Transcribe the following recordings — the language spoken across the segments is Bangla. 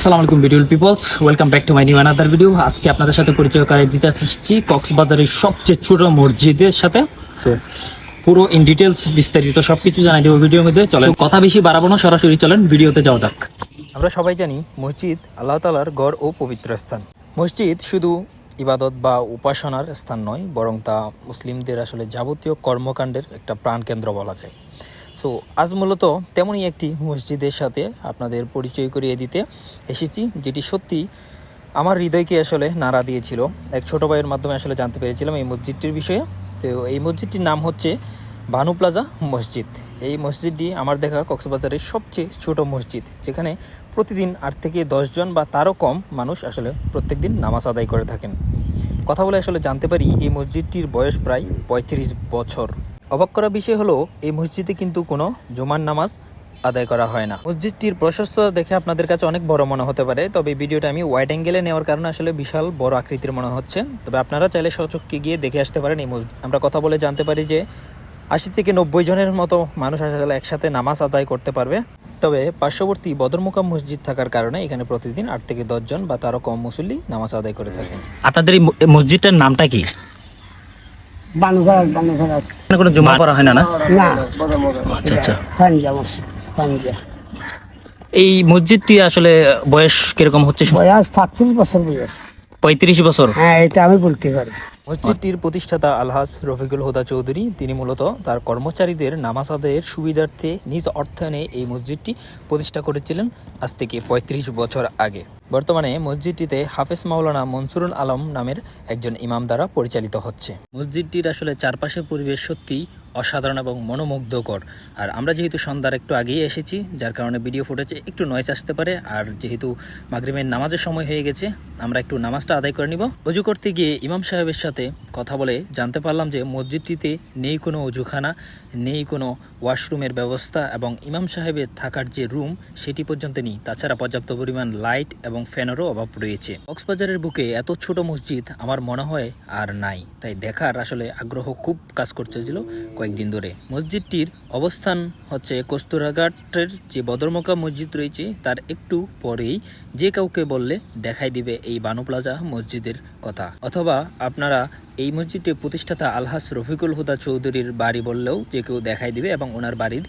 আসসালামু আলাইকুম video peoples welcome back to my new another video আজকে আপনাদের সাথে পরিচয় করাই দিতে আসছি কক্সবাজারের সবচেয়ে ছোট মসজিদের সাথে। সো পুরো ইন ডিটেলস বিস্তারিত সবকিছু জানাই দেবো ভিডিওর মধ্যে। চলেন কথা বেশি বাড়াবো না সরাসরি চলেন ভিডিওতে যাওয়া যাক। আমরা সবাই জানি মসজিদ আল্লাহ তালার গড় ও পবিত্র স্থান। মসজিদ শুধু ইবাদত বা উপাসনার স্থান নয় বরং তা মুসলিমদের আসলে যাবতীয় কর্মকাণ্ডের একটা প্রাণকেন্দ্র বলা যায়। সো আজ মূলত তেমনই একটি মসজিদের সাথে আপনাদের পরিচয় করিয়ে দিতে এসেছি, যেটি সত্যি আমার হৃদয়কে আসলে নাড়া দিয়েছিল। এক ছোট ভাইয়ের মাধ্যমে আসলে জানতে পেরেছিলাম এই মসজিদটির বিষয়ে। তো এই মসজিদটির নাম হচ্ছে ভানু প্লাজা মসজিদ। এই মসজিদটি আমার দেখা কক্সবাজারের সবচেয়ে ছোট মসজিদ, যেখানে প্রতিদিন আট থেকে জন বা তারও কম মানুষ আসলে প্রত্যেকদিন নামাজ আদায় করে থাকেন। কথা বলে আসলে জানতে পারি, এই মসজিদটির বয়স প্রায় পঁয়ত্রিশ বছর। অবাক করা বিষয় হলো, এই মসজিদে কিন্তু কোনো জুমার নামাজ আদায় করা হয় না। মসজিদটির প্রশস্ততা দেখে আপনাদের কাছে অনেক বড় মনে হতে পারে, তবে ভিডিওটা আমি ওয়াইড অ্যাঙ্গেলে নেওয়ার কারণে আসলে বিশাল বড় আকৃতির মনে হচ্ছে। তবে আপনারা চাইলে সচককে গিয়ে দেখে আসতে পারেন এই মসজিদ। আমরা কথা বলে জানতে পারি যে, আশি থেকে নব্বই জনের মতো মানুষ আসলে একসাথে নামাজ আদায় করতে পারবে। তবে পার্শ্ববর্তী বদরমুকাম মসজিদ থাকার কারণে এখানে প্রতিদিন আট থেকে জন বা তারও কম মুসল্লি নামাজ আদায় করে থাকেন। আপনাদের এই মসজিদটার নামটা কি? বানুঘাট বানুঘাট এখানে কোনো জমা করা হয় না না? না। আচ্ছা আচ্ছা। পাঞ্জা মসজিদ পাঞ্জা এই মসজিদটি আসলে বয়স কীরকম হচ্ছে? বয়স পাঁচত্রিশ বছর বয়স। পঁয়ত্রিশ বছর? হ্যাঁ এটা আমি বলতে পারি। মসজিদটির প্রতিষ্ঠাতা আলহাজ রফিকুল হুদা চৌধুরী তিনি মূলত তার কর্মচারীদের নামাজ আদায়ের সুবিধার্থে নিজ অর্থায়নে এই মসজিদটি প্রতিষ্ঠা করেছিলেন আজ থেকে ৩৫ বছর আগে। বর্তমানে মসজিদটিতে হাফেজ মাওলানা মনসুরুল আলম নামের একজন ইমাম দ্বারা পরিচালিত হচ্ছে। মসজিদটির আসলে চারপাশের পরিবেশ সত্যি অসাধারণ এবং মনোমুগ্ধকর। আর আমরা যেহেতু সন্ধ্যার একটু আগেই এসেছি, যার কারণে ভিডিও ফুটেজে একটু নয়েস আসতে পারে। আর যেহেতু মাগরিমের নামাজের সময় হয়ে গেছে, আমরা একটু নামাজটা আদায় করে নিব। অজু করতে গিয়ে ইমাম সাহেবের সাথে কথা বলে জানতে পারলাম যে মসজিদটিতে নেই কোনো অজুখানা, নেই কোনো ওয়াশরুমের ব্যবস্থা এবং ইমাম সাহেবের থাকার যে রুম সেটি পর্যন্ত নেই। তাছাড়া পর্যাপ্ত পরিমাণ লাইট এবং ফ্যানেরও অভাব রয়েছে। কক্সবাজারের বুকে এত ছোট মসজিদ আমার মনে হয় আর নাই। তাই দেখার আসলে আগ্রহ খুব কাজ করতেছিল কয়েকদিন ধরে। মসজিদটির অবস্থান হচ্ছে কস্তুরাঘাটের যে বদরমকা মসজিদ রয়েছে, তার একটু পরেই যে কাউকে বললে দেখাই দিবে এই বানু প্লাজা মসজিদের কথা। অথবা আপনারা এই মসজিদটির প্রতিষ্ঠাতা আলহাস রফিকুল হুদা চৌধুরীর বাড়ি বললেও যে কেউ দেখাই দিবে এবং ওনার বাড়ির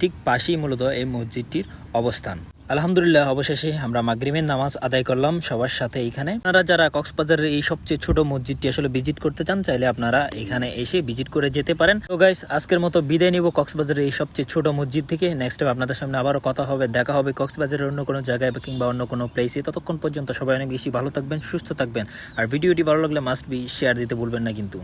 ঠিক পাশেই মূলত এই মসজিদটির অবস্থান। আলহামদুলিল্লাহ, অবশেষে আমরা মাগরিমের নামাজ আদায় করলাম সবার সাথে এখানে। আপনারা যারা কক্সবাজারের এই সবচেয়ে ছোট মসজিদটি আসলে ভিজিট করতে চান, চাইলে আপনারা এখানে এসে ভিজিট করে যেতে পারেন। তো গাইস আজকের মতো বিদায় নিব কক্সবাজারের এই সবচেয়ে ছোট মসজিদ থেকে। নেক্সট টাইম আপনাদের সামনে আবারও কথা হবে, দেখা হবে কক্সবাজারের অন্য কোনো জায়গায় বা কিংবা অন্য কোনো প্লেসে ততক্ষণ পর্যন্ত সবাই অনেক বেশি ভালো থাকবেন, সুস্থ থাকবেন। আর ভিডিওটি ভালো লাগলে মাস্ট বি শেয়ার দিতে ভুলবেন না কিন্তু।